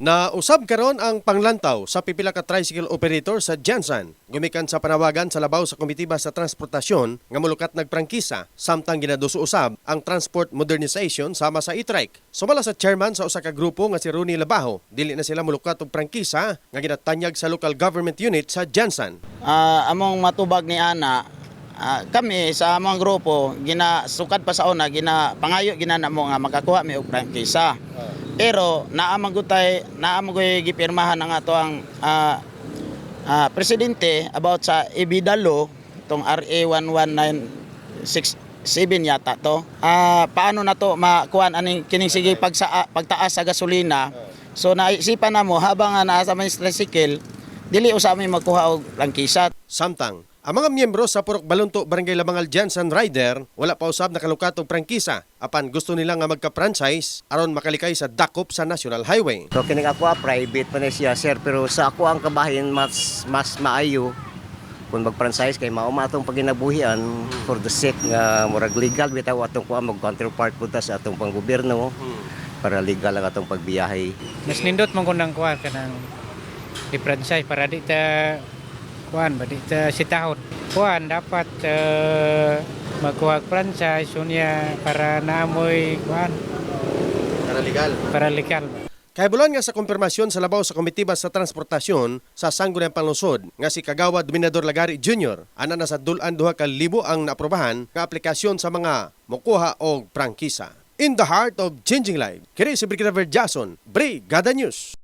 Na usab karon ang panglantaw sa pipila ka tricycle operator sa Jansan. Gumikan sa panawagan sa labaw sa komitiba sa transportasyon nga mulukat nagprangkisa samtang ginaduso usab ang transport modernization sama sa e-trike. Sumala sa chairman sa usa ka grupo nga si Ronnie Labajo, dili na sila mulukat og prangkisa nga ginatanyag sa local government unit sa Jansan. Ah, among matubag ni ana ah, kami sa among grupo gina sukad pa sa una gina pangayo gina mo nga makakuha mi og prangkisa pero naamang gutay naamang goy gipirmahan ang ato ang ah, ah, presidente about sa EBITDA law tong RA 11967 yata to. Ah, paano na to makuan aning kining sige pagsa pagtaas sa gasolina? So naisipan na mo habang nga naa sa may tricycle dili usa mi magkuha og langkisa. Samtang, ang mga miyembro sa Purok Balunto Barangay Labangal Jansan Rider wala pa usab nakalukat og prangkisa apan gusto nila nga magka-franchise aron makalikay sa dakop sa National Highway. So kining ako ah, private pa na siya sir pero sa ako ang kabahin mas mas maayo kung mag-franchise kay mao matong paginabuhian for the sake nga murag legal bitaw atong kuha mag counterpart pud sa atong panggobyerno para legal ang atong pagbiyahe. Mas nindot man kunang kuan kanang di-franchise para di ta kuan ba di ta sitahon. Kuan dapat uh, magkuha og franchise unya para naamoy kuan Para legal. para legal ba. Kahibulan nga sa kumpirmasyon sa labaw sa komitiba sa transportasyon sa Sangguniang Panlungsod nga si Kagawa Dominador Lagari Jr. ana na sa dulan duha ka libo ang naaprobahan nga aplikasyon sa mga mokuha og prangkisa. In the heart of changing life, kini si Brigadier Jason, Brigada News.